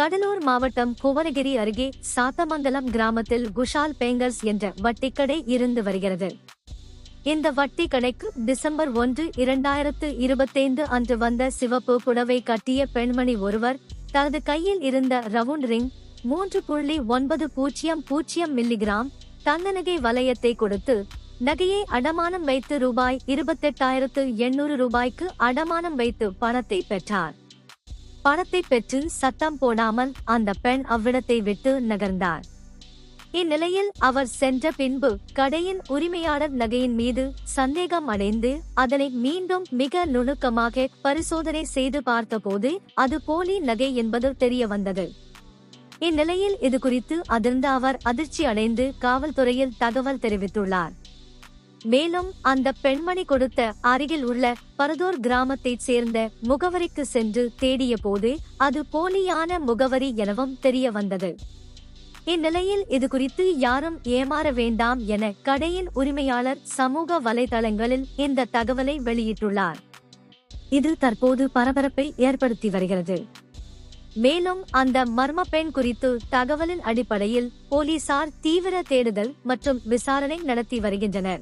கடலூர் மாவட்டம் குவரகிரி அருகே சாத்தமங்கலம் கிராமத்தில் குஷால் பேங்கர்ஸ் என்ற வட்டிக்கடை இருந்து வருகிறது. இந்த வட்டி கடைக்கு டிசம்பர் ஒன்று இரண்டாயிரத்து இருபத்தைந்து அன்று வந்த சிவப்பு புடவை கட்டிய பெண்மணி ஒருவர் தனது கையில் இருந்த ரவுண்ட் ரிங் மூன்று புள்ளி ஒன்பது பூஜ்ஜியம் பூஜ்ஜியம் மில்லிகிராம் தங்கநகை வளையத்தை கொடுத்து நகையை அடமானம் வைத்து ரூபாய் இருபத்தெட்டாயிரத்து எண்ணூறு ரூபாய்க்கு அடமானம் வைத்து பணத்தை பெற்றார். பணத்தை பெற்று சத்தம் போடாமல் அந்த பெண் அவ்விடத்தை விட்டு நகர்ந்தார். இந்நிலையில் அவர் சென்ற பின்பு கடையின் உரிமையாளர் நகையின் மீது சந்தேகம் அடைந்து அதனை மீண்டும் மிக நுணுக்கமாக பரிசோதனை செய்து பார்த்தபோது அது போலி நகை என்பது தெரிய வந்தது. இந்நிலையில் இது குறித்து அதிர்ந்த அவர் அதிர்ச்சி அடைந்து காவல்துறையில் தகவல் தெரிவித்துள்ளார். மேலும் அந்த பெண்மணி கொடுத்த அருகில் உள்ள பரதூர் கிராமத்தைச் சேர்ந்த முகவரிக்கு சென்று தேடிய போது அது போலியான முகவரி எனவும் தெரிய வந்தது. இந்நிலையில் இது குறித்து யாரும் ஏமாற வேண்டாம் என கடையின் உரிமையாளர் சமூக வலைதளங்களில் இந்த தகவலை வெளியிட்டுள்ளார். இது தற்போது பரபரப்பை ஏற்படுத்தி வருகிறது. மேலும் அந்த மர்ம பெண் குறித்து தகவலின் அடிப்படையில் போலீசார் தீவிர தேடுதல் மற்றும் விசாரணை நடத்தி வருகின்றனர்.